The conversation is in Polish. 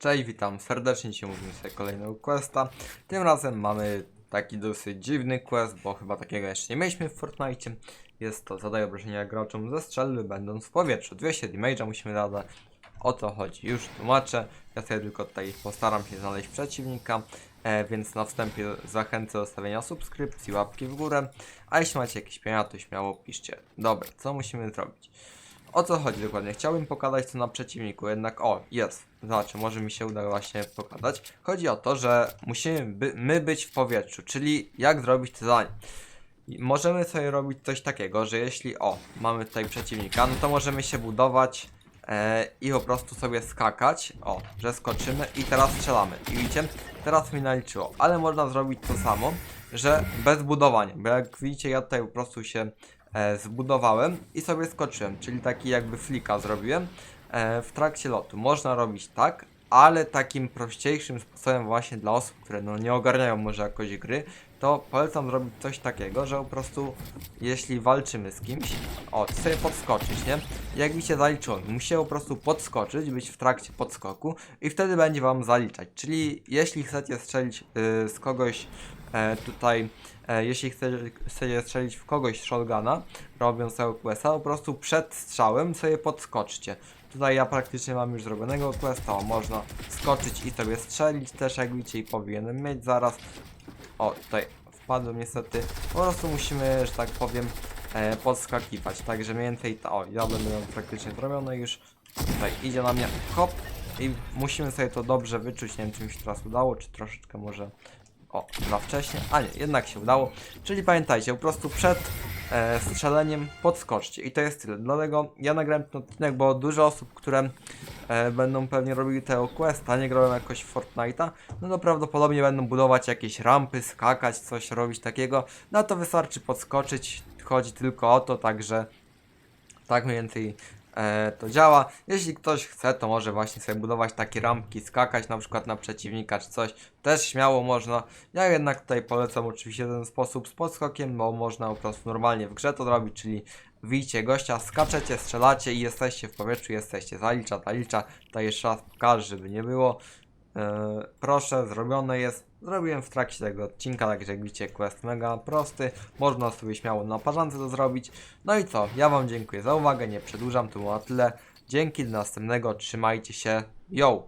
Cześć, witam serdecznie, dzisiaj mówimy sobie kolejnego questa. Tym razem mamy taki dosyć dziwny quest, bo chyba takiego jeszcze nie mieliśmy w Fortnite. Jest to zadaj obrażenia graczom ze strzelby będąc w powietrzu. 200 damage'a musimy zadać. O to chodzi, już tłumaczę. Ja sobie tylko tutaj postaram się znaleźć przeciwnika, e, więc na wstępie zachęcę do stawienia subskrypcji, łapki w górę. A jeśli macie jakieś pytania, to śmiało piszcie. Dobra, co musimy zrobić? O co chodzi dokładnie? Chciałbym pokazać to na przeciwniku, jednak o, jest. Zobaczcie, może mi się uda właśnie pokazać. Chodzi o to, że musimy by, my być w powietrzu, czyli jak zrobić to zadanie. Możemy sobie robić coś takiego, że jeśli o, mamy tutaj przeciwnika, no to możemy się budować e, i po prostu sobie skakać. O, że skoczymy i teraz strzelamy. I widzicie, teraz mi naliczyło, ale można zrobić to samo, że bez budowania, bo jak widzicie, ja tutaj po prostu się zbudowałem i sobie skoczyłem, czyli taki jakby flika zrobiłem e, w trakcie lotu. Można robić tak, ale takim prościejszym sposobem właśnie dla osób, które no nie ogarniają może jakoś gry, to polecam zrobić coś takiego, że po prostu jeśli walczymy z kimś, o, sobie podskoczyć, nie? Jak widzicie zaliczony, musicie po prostu podskoczyć, być w trakcie podskoku i wtedy będzie wam zaliczać. Czyli jeśli chcecie strzelić y, z kogoś e, tutaj, e, jeśli chcecie, chcecie strzelić w kogoś z shotguna, robiąc tego questa, po prostu przed strzałem sobie podskoczcie. Tutaj ja praktycznie mam już zrobionego questa, o, można skoczyć i sobie strzelić też jak widzicie i powinienem mieć zaraz. O, tutaj wpadłem niestety. Po prostu musimy, że tak powiem, e, podskakiwać. Także mniej więcej to. O, ja będę miał praktycznie zrobione już. Tutaj idzie na mnie. Hop. I musimy sobie to dobrze wyczuć. Nie wiem, czy mi się teraz udało, czy troszeczkę może. O, za wcześnie. A nie, jednak się udało. Czyli pamiętajcie, po prostu przed e, strzeleniem podskoczcie. I to jest tyle. Dlatego ja nagrałem ten odcinek, bo dużo osób, które e, będą pewnie robiły tego questa, nie grają jakoś Fortnite'a, no to prawdopodobnie będą budować jakieś rampy, skakać, coś robić takiego. No to wystarczy podskoczyć. Chodzi tylko o to, także tak mniej więcej e, to działa. Jeśli ktoś chce, to może właśnie sobie budować takie rampki, skakać na przykład na przeciwnika czy coś. Też śmiało można. Ja jednak tutaj polecam oczywiście ten sposób z podskokiem, bo można po prostu normalnie w grze to zrobić, czyli widzicie gościa, skaczecie, strzelacie i jesteście w powietrzu, jesteście. Zalicza, zalicza. Tutaj jeszcze raz pokażę, żeby nie było. E, proszę, zrobione jest. Zrobiłem w trakcie tego odcinka, także jak widzicie, quest mega prosty. Można sobie śmiało na parzance to zrobić. No i co? Ja Wam dziękuję za uwagę, nie przedłużam, to było na tyle. Dzięki, do następnego, trzymajcie się. Yo!